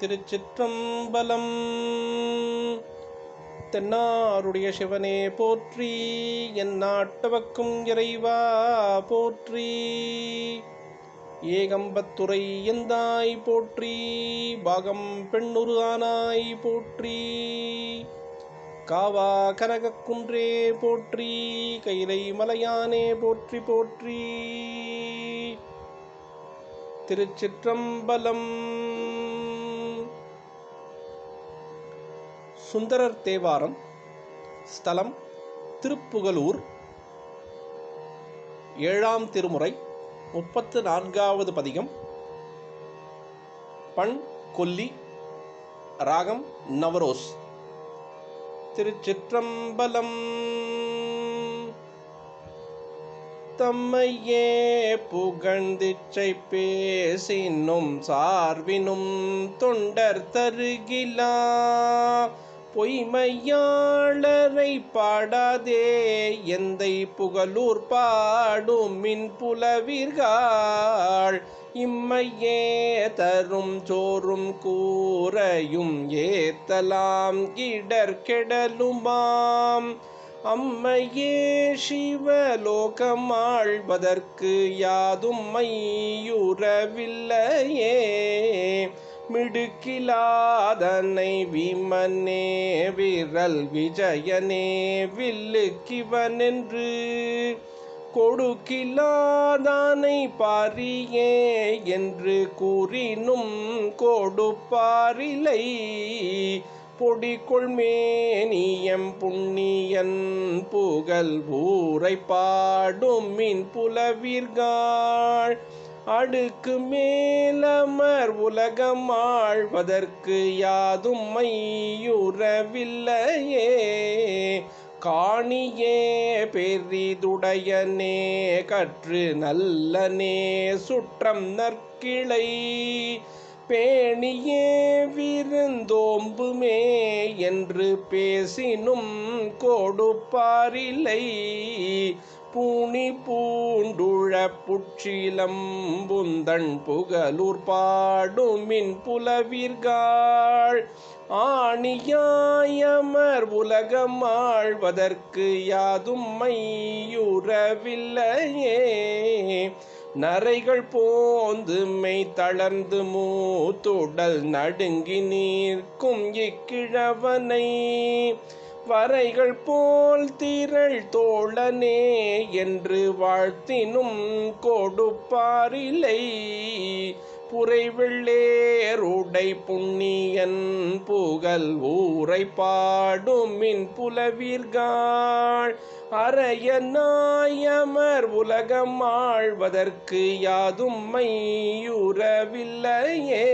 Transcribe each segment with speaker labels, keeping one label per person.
Speaker 1: திருச்சிற்றம்பலம். தென்னாருடைய சிவனே போற்றி என் நாட்டவக்கும் இறைவா போற்றி. ஏகம்பத்துறை எந்தாய் போற்றி பாகம் பெண்ணுரு ஆனாய் போற்றி. காவா கனகக்குன்றே போற்றி கைலை மலையானே போற்றி போற்றி. திருச்சிற்றம்பலம். சுந்தரர் தேவாரம் ஸ்தலம் திருப்புகலூர். ஏழாம் திருமுறை முப்பத்து நான்காவது பதிகம். பண் கொல்லி ராகம் நவரோஸ். திருச்சிற்றம்பலம். தம்மையே புகழ்ந்திச்சை பேசினும் சார்வினும் தொண்டர் தருகிலா. பொய்மையாளரை பாடாதே எந்தை புகழூர் பாடும் மின் புலவீர்கள் இம்மையே தரும் சோறும் கூரையும் ஏத்தலாம் கிடர் கெடலுமாம் அம்மையே சிவலோகம் ஆழ்வதற்கு யாதும் மையுறவில்லையே. மிடுக்கிலாதனை விமனே விரல் விஜயனே வில்லுக்கிவனென்று. கொடுக்கிலாதானை பாரியே என்று கூறினும் பொடி கொள்மேனியம் புண்ணியன் புகழ் ஊரை பாடும் மின் புலவீர்கள். அடுக்கு மேலமர் உலகம் ஆழ்வதற்கு யாதும் மையுறவில்லையே. காணியே பெரிதுடையனே கற்று நல்லனே சுற்றம் நற்கிளை. பேணியே விருந்தோம்புமே என்று பேசினும் கொடுப்பாரில்லை. பூணி பூண்டுழ புற்றிலம் புந்தன் புகழூர் பாடுமின் புலவீர்கள். ஆணியாயமர் உலகம் ஆழ்வதற்கு யாதும் மையுறவில்லையே. நரைகள் போந்து மெய் தளர்ந்து மூத்துடல் நடுங்கி நீர்க்கும் இக்கிழவனை. வரைகள் போல் திரள் தோழனே என்று வாழ்த்தினும் கொடுப்பாரில்லை. புரைவெள்ளேருடை புண்ணியன் புகழ் ஊரை பாடும் மின் புலவீர்கள். அரையநாயமர் உலகம் ஆழ்வதற்கு யாதும் மையுறவில்லையே.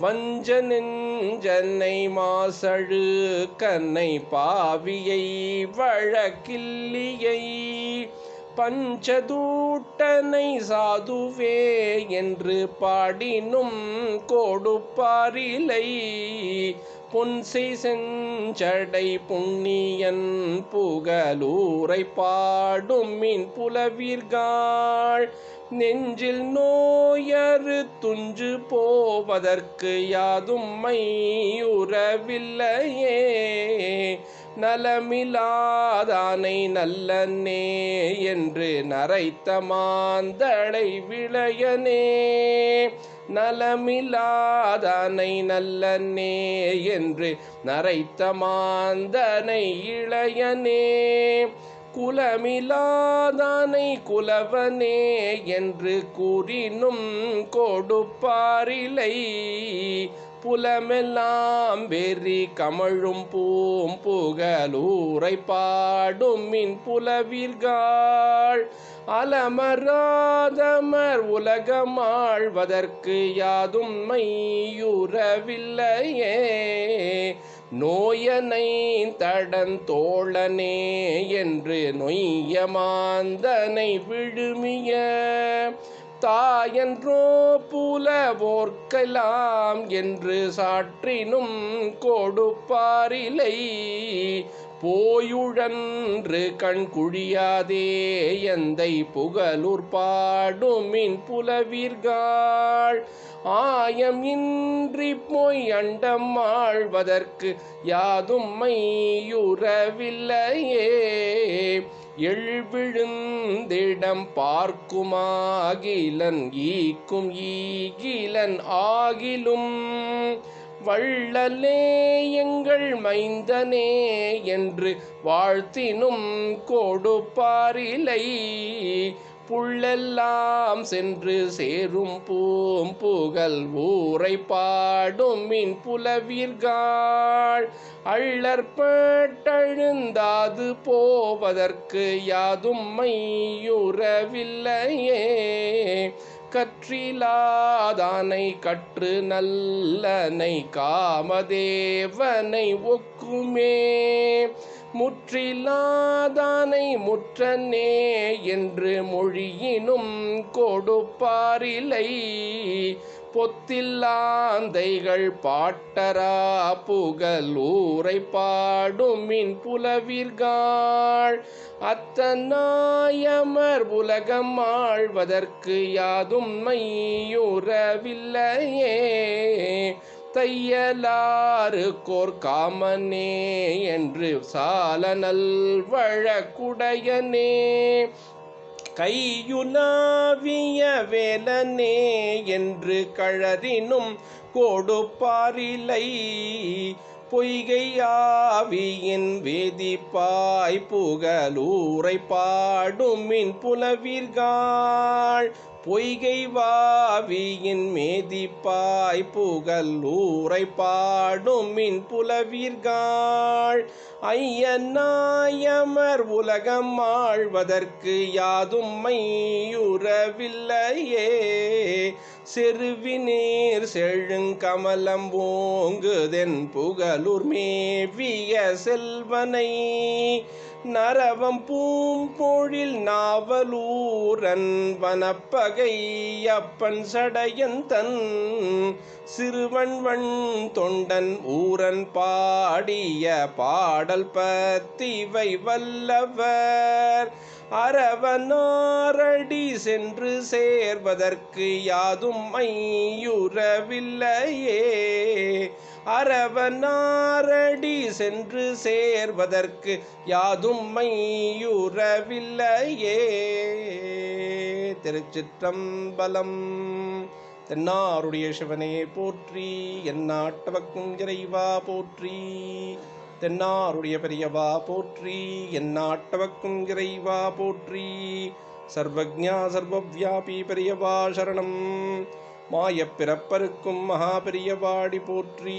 Speaker 1: வஞ்ச நெஞ்சனை மாசழு கன்னை பாவியை வழக்கில்லியை. பஞ்சதூட்டனை சாதுவே என்று பாடினும் கொடுப்பாரிலை. பொன்சை செஞ்சடை புண்ணியன் புகலூரை பாடும் மின் புலவீர்கள். நெஞ்சில் நோயறு துஞ்சு போவதற்கு யாதும் மையுறவில்லையே. நலமிலாதானை நல்லனே என்று நரைத்த மாந்தளை விளையனே. நலமில்லாதனை நல்லனே என்று நரைத்த மாந்தனை இளையனே. குலமிலாதானை குலவனே என்று கூறினும் கொடுப்பாரிலை. புலமெல்லாம் வெறி கமழும் பூம் புகழூரை பாடும் மின் புலவீர்கள். அலமராதமர் உலகம் ஆழ்வதற்கு யாதும் மையுறவில்லையே நோயனை தடன் தோழனே என்று நொய்ய மாந்தனை விழுமிய. தாயன்றோ புலவோர்க்கலாம் என்று சாற்றினும் கொடுப்பாரிலை. போயுழன்று கண் குழியாதே எந்தை புகழூர் பாடுமின் புலவீர்கள். ஆயம் இன்றி போய் அண்டம் ஆழ்வதற்கு யாதும் மையுறவில்லையே. எழுவிழுந்திடம் பார்க்குமாகிலன் ஈக்கும் ஈகிலன் ஆகிலும் வள்ளலே எங்கள் மைந்தனே என்று வாழ்த்தினும் கொடுப்பாரிலை. புள்ளெல்லாம் சென்று சேரும் பூம் புகழ் ஊரை பாடும் மின் புலவீர்கள். அள்ளற்பட்டழுந்தாது போவதற்கு யாதும் மையுறவில்லையே. கற்றிலாதானை கற்று நல்லனை காமதேவனை ஒக்குமே. முற்றிலாதானை முற்றனே என்று மொழியினும் கொடுப்பாரில்லை பொத்தில்லாந்தைகள் பாட்டரா புகலூரை பாடுமின் புலவிர்காள். அத்தநாயமர் உலகம் ஆழ்வதற்கு யாதும் மையுறவில்லையே. தையலாறு கோர் காமனே என்று சால நல்வழக்குடையனே கையுலாவிய வேலனே என்று கழறினும் கொடுப்பாரிலை. பொய்கையாவியின் வேதிப்பாய் புகழூரை பாடும் மின் புலவீர்கள். பொய்கை வாவியின் மேதிப்பாய் புகழூரை பாடும் மின் புலவீர்காள். ஐயனாயமர் உலகம் ஆழ்வதற்கு யாதும் மையுறவில்லையே. செருவினீர் செழுங்கமலம் ஓங்குதென் புகழூர் மேவிய செல்வனை. நரவம் பூம்பொழில் நாவலூரன் வனப்பகை அப்பன் சடையந்தன் சிறுவன்வன் தொண்டன் ஊரன் பாடிய பாடல் பத்திவை வல்லவர். அரவனாரடி சென்று சேர்வதற்கு யாதும் மையுறவில்லையே அரவனாரடி சென்று சேர்வதற்கு யாதும் மையுறவில்லையே திருச்சிற்றம்பலம் தென்னாருடைய சிவனே போற்றி எந்நாட்டவக்கும் இறைவா போற்றி. தென்னாருடைய பெரியவா போற்றி எந்நாட்டவக்கும் இறைவா போற்றி. சர்வஜா சர்வவியாபி பெரியவா சரணம். மாயப்பிறப்பருக்கும் பிறப்பருக்கும் மகா போற்றி.